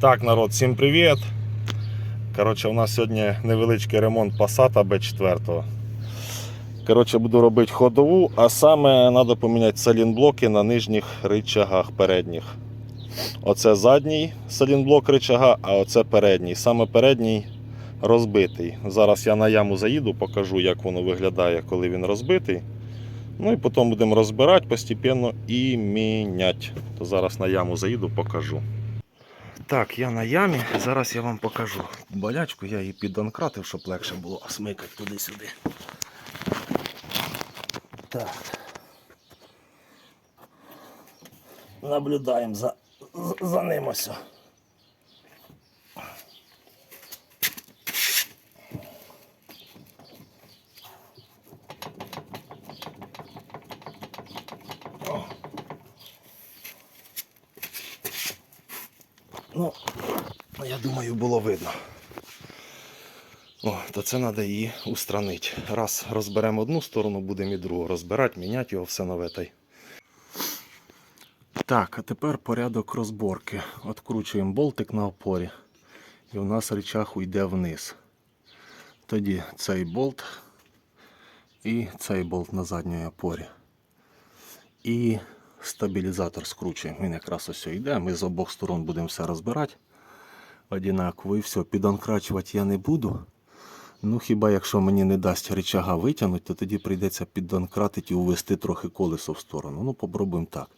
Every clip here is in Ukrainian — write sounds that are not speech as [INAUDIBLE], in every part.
Так, народ, всім привіт. Коротше, у нас сьогодні невеличкий ремонт Passat B4. Коротше, буду робити ходову, а саме треба поміняти салінблоки на нижніх рычагах передніх. Оце задній салінблок рычага, а оце передній. Саме передній розбитий. Зараз я на яму заїду, покажу, як воно виглядає, коли він розбитий. Ну і потім будемо розбирати постепенно і міняти. То зараз на яму заїду, покажу. Так, я на ямі. Зараз я вам покажу болячку. Я її піддонкратив, щоб легше було смикати туди-сюди. Так. Наблюдаємо за, за- ним ось. Ну, я думаю, було видно. О, то це треба її устранити. Раз розберемо одну сторону, будемо і другу розбирати, міняти його все нове. та. Так, а тепер порядок розборки. Откручуємо болтик на опорі. І у нас речах уйде вниз. Тоді цей болт і цей болт на задній опорі. І стабілізатор скручуємо. Він якраз ось йде. Ми з обох сторон будемо все розбирати. Одинаково і все. Піданкрачувати я не буду. Ну хіба якщо мені не дасть рычага витягнути, то тоді прийдеться піддонкратити і увести трохи колесо в сторону. Ну, попробуємо так.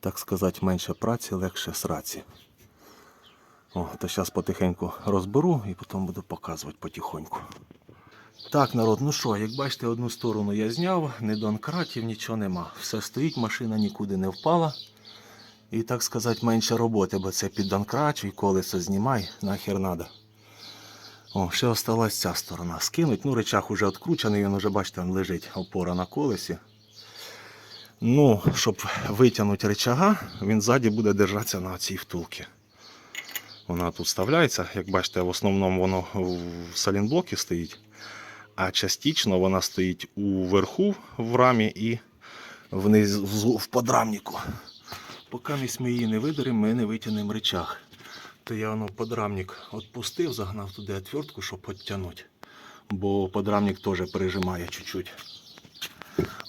Так сказати, менше праці, легше сраці. О, то зараз потихеньку розберу і потім буду показувати потихоньку. Так, народ, ну що, як бачите, одну сторону я зняв, не донкратів, нічого нема. Все стоїть, машина нікуди не впала. І так сказати, менше роботи, бо це під донкрачуй, колесо знімай, нахер надо. О, ще осталась ця сторона. Скинуть. Ну, речах уже відкручений, він уже, бачите, він лежить опора на колесі. Ну, щоб витягнути речага, він ззаді буде держатися на цій втулці. Вона тут вставляється, як бачите, в основному воно в салінблокі стоїть, а частично вона стоїть уверху в рамі і вниз в подрамнику. Поки ми її не видеремо, ми не витягнемо речах. То я воно подрамник відпустив, загнав туди отвертку, щоб підтягнути. Бо подрамник теж пережимає чуть-чуть.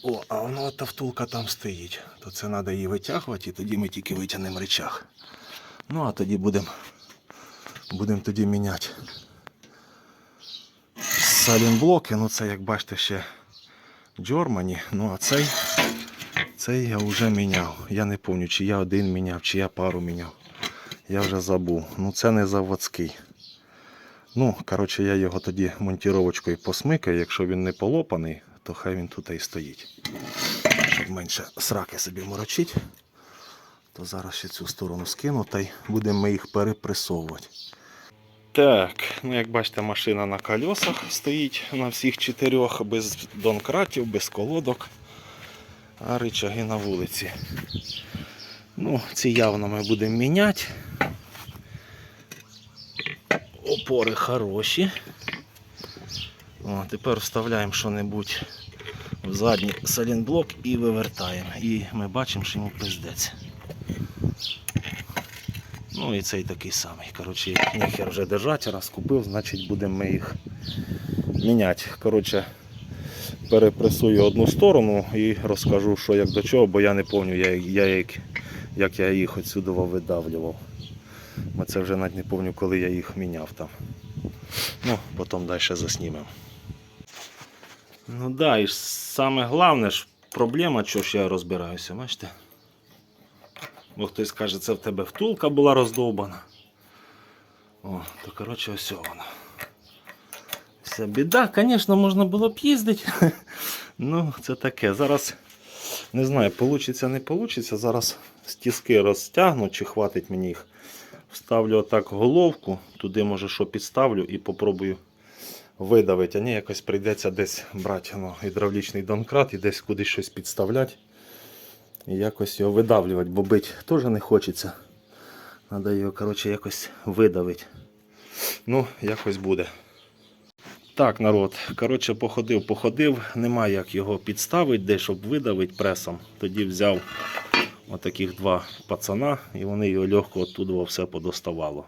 О, а воно та втулка там стоїть. То це треба її витягувати, і тоді ми тільки витягнемо речах. Ну а тоді будемо будем тоді міняти. Салінблоки, ну це як бачите ще Джормані. Ну а цей, цей я вже міняв. Я не пам'ятаю, чи я один міняв, чи я пару міняв. Я вже забув. Ну це не заводський. Ну, коротше, я його тоді монтіровочкою посмикаю. Якщо він не полопаний, то хай він тут і стоїть. Щоб менше сраки собі морочить, то зараз ще цю сторону скину та й будемо ми їх перепресовувати. Так, ну як бачите, машина на колесах стоїть на всіх чотирьох, без донкратів, без колодок, а рычаги на вулиці. Ну, ці явно ми будемо міняти. Опори хороші. О, тепер вставляємо що-небудь в задній салінблок і вивертаємо. І ми бачимо, що йому пиздець. Ну і цей такий самий. Коротше, ніхер вже держати, раз купив, значить будемо ми їх міняти. Коротше, перепресую одну сторону і розкажу, що як до чого, бо я не пам'ятаю, я, я, як, як я їх отсюди видавлював. Бо це вже навіть не пам'ятаю, коли я їх міняв там. Ну, потім далі заснімемо. Ну да, і саме головне ж проблема, що ж я розбираюся, бачите? Бо хтось каже, це в тебе втулка була роздовбана. О, то коротше ось вона. Вся біда, звісно, можна було б їздити. [LAUGHS] Ну, це таке. Зараз не знаю, вийде, не вийде. Зараз стіски розтягну, чи хватить мені їх. Вставлю отак головку, туди може що підставлю і попробую видавити. А ні, якось прийдеться десь брати ну, гідравлічний донкрат і десь кудись щось підставляти. І якось його видавлювати, бо бити теж не хочеться. Треба його коротше, якось видавити. Ну, якось буде. Так, народ, коротше, походив, походив, нема як його підставити, де щоб видавити пресом. Тоді взяв Отаких два пацана, і вони його легко оттуда все подоставало.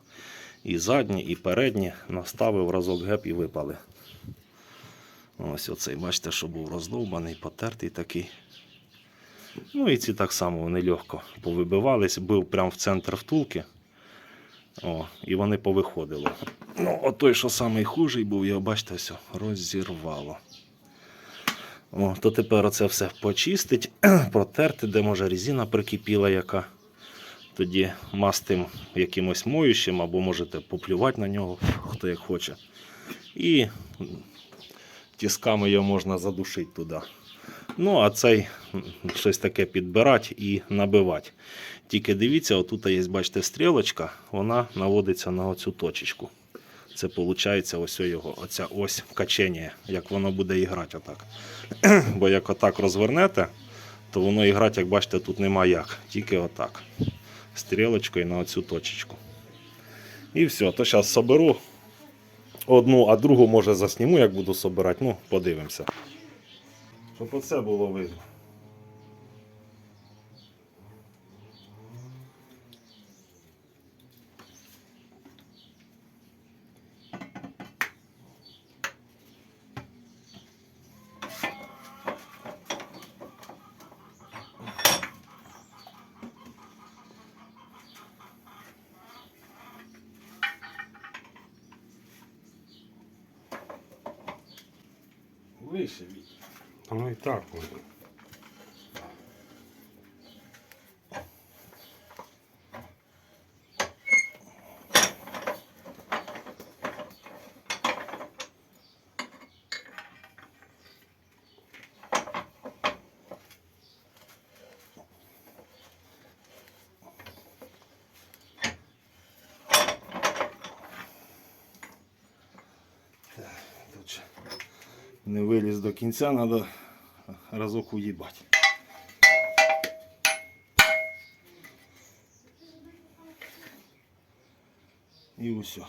І задні, і передні наставив разок геп і випали. Ось оцей, бачите, що був роздовбаний, потертий такий. Ну і ці так само вони легко повибивались, бив прямо в центр втулки. О, і вони повиходили. Ну, от той, що самий хужий був, його, бачите, все, розірвало. О, то тепер оце все почистить, [CLEARS THROAT] протерти, де може резина прикипіла яка. Тоді мастим якимось моющим, або можете поплювати на нього, хто як хоче. І тісками його можна задушити туди. Ну, а цей щось таке підбирати і набивати. Тільки дивіться, отут є, бачите, стрілочка, вона наводиться на оцю точечку. Це виходить ось його, оця ось качення, як воно буде іграти отак. [CLEARS THROAT] Бо як отак розвернете, то воно іграти, як бачите, тут нема як. Тільки отак. Стрілочкою на оцю точечку. І все, то зараз соберу одну, а другу може засніму, як буду собирати. Ну, подивимося. Щоб оце було видно. Вище від. Воно і так не виліз до кінця, треба разок уїбати. І усе.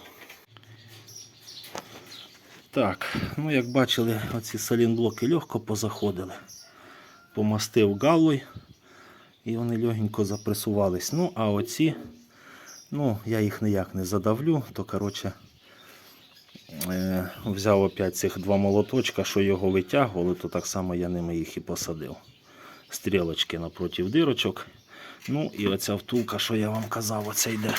Так, ну як бачили, оці салінблоки легко позаходили. Помастив галой і вони легенько запресувались. Ну, а оці, ну, я їх ніяк не задавлю, то коротше. Е, взяв опять цих два молоточка, що його витягували, то так само я ними їх і посадив. Стрілочки напроти дирочок. Ну і оця втулка, що я вам казав, оце йде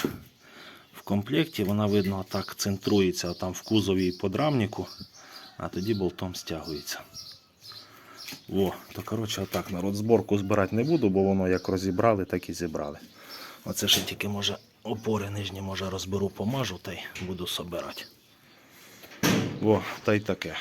в комплекті. Вона видно так центрується там в кузові і подрамнику, а тоді болтом стягується. О, то коротше, отак народ зборку збирати не буду, бо воно як розібрали, так і зібрали. Оце ще тільки може опори нижні може розберу, помажу та й буду собирати. О, та й таке.